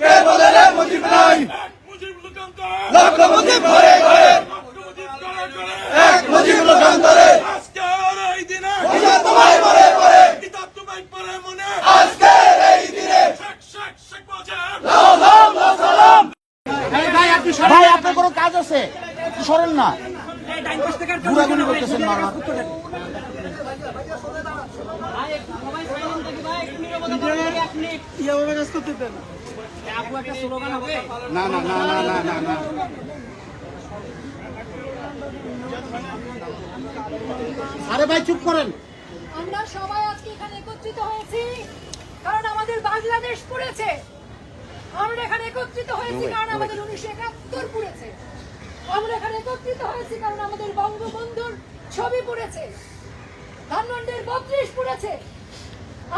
কে বলে রে মুজিব নাই? লক্ষ ঘরে ঘরে। এক লোকান্তরে। তোমায় পড়ে মনে। এই দিনে। ভাই আপনার কোনো কাজ আছে? সরেন না। ঘুরাঘুরি করতেছেন বারবার না না না না না না না। আরে ভাই চুপ করেন। আমরা সবাই আজকে এখানে একত্রিত হয়েছি কারণ আমাদের বাংলাদেশ পড়েছে। আমরা এখানে একত্রিত হয়েছি কারণ আমাদের উনিশশো একাত্তর পড়েছে। আমরা এখানে একত্রিত হয়েছি কারণ আমাদের বঙ্গবন্ধুর ছবি পড়েছে। ধানমন্ডির বত্রিশ পুড়েছে।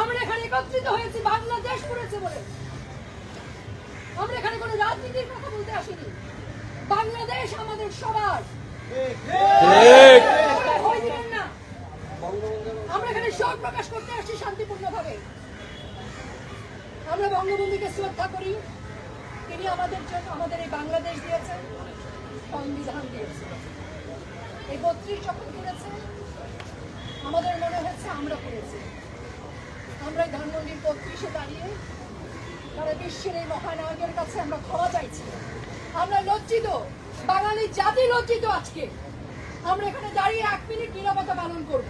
আমরা এখানে একত্রিত হয়েছি বাংলাদেশ করেছে বলে। আমরা এখানে কোনো রাজনীতির কথা বলতে আসিনি। বাংলাদেশ আমাদের সবার। আমরা এখানে শোক প্রকাশ করতে আসছি শান্তিপূর্ণভাবে। আমরা বঙ্গবন্ধুকে শ্রদ্ধা করি। তিনি আমাদের জন্য আমাদের এই বাংলাদেশ দিয়েছেন সংবিধান দিয়েছেন। এই বত্রিশ যখন করেছে আমাদের মনে হচ্ছে আমরা করেছি। এই ধানমন্ডির বত্রিশে দাঁড়িয়ে সারা বিশ্বের এই মহানায়কের কাছে আমরা ক্ষমা চাইছি। আমরা লজ্জিত বাঙালি জাতি লজ্জিত আজকে। আমরা এখানে দাঁড়িয়ে এক মিনিট নিরবতা পালন করব।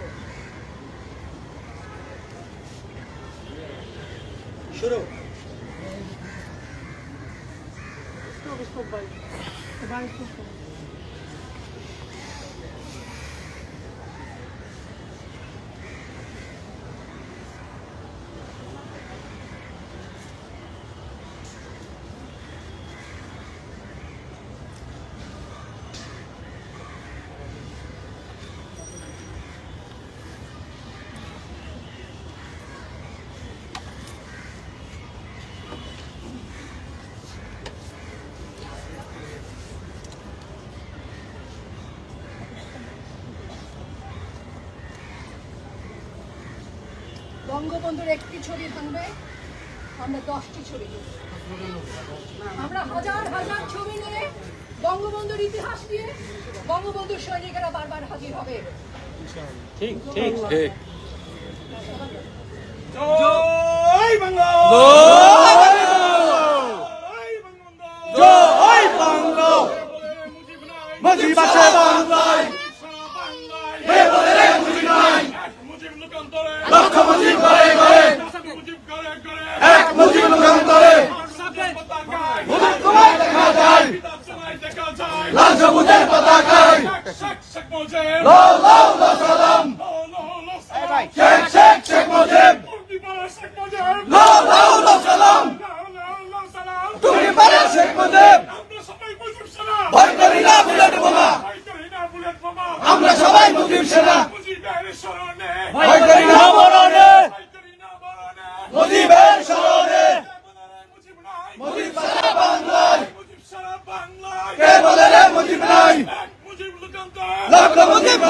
বঙ্গবন্ধুর একটি ছবি ভাঙবে আমরা দশটি ছবি আমরা হাজার হাজার ছবি নিয়ে বঙ্গবন্ধুর ইতিহাস নিয়ে বঙ্গবন্ধুর সৈনিকেরা বারবার হাজির হবে। ঠিক জয় বাংলা জয় বঙ্গবন্ধু জয় বাংলা মুজিব নাই মুজিব আছে বাংলায় সারা বাংলায় কে বলে রে মুজিব নাই এক মুজিব লোকান্তরে লক্ষ মুজিব ঘরে ঘরে মুজিব করে করে এক মুজিব লোকান্তরে সাথে পতাকায় মুজিব তোমায় দেখা যায় কিতাব তোমায় দেখা যায় লাল সবুজের পতাকায় শেখ শেখ মুজিব লাও লাও লাও সালাম লো লো লো সালাম শেখ শেখ শেখ মুজিব মুক্তি পাওয়া শেখ মুজিব লাও লাও লাও সালাম লো লো লো সালাম তুমি পারে শেখ মুজিব আমরা সবাই মুজিব সেনা ভয় করি না বুলেট বোমা ভয় করি না বুলেট বোমা আমরা সবাই মুজিব সেনা মুজিবের স্মরণে ভয় করি না মরণে ভয় করি না মরণে মুজিবের স্মরণে মুজিব নাই মুজিব সারা বাংলায় মুজিব সারা বাংলায় কে বলে রে মুজিব নাই এক মুজিব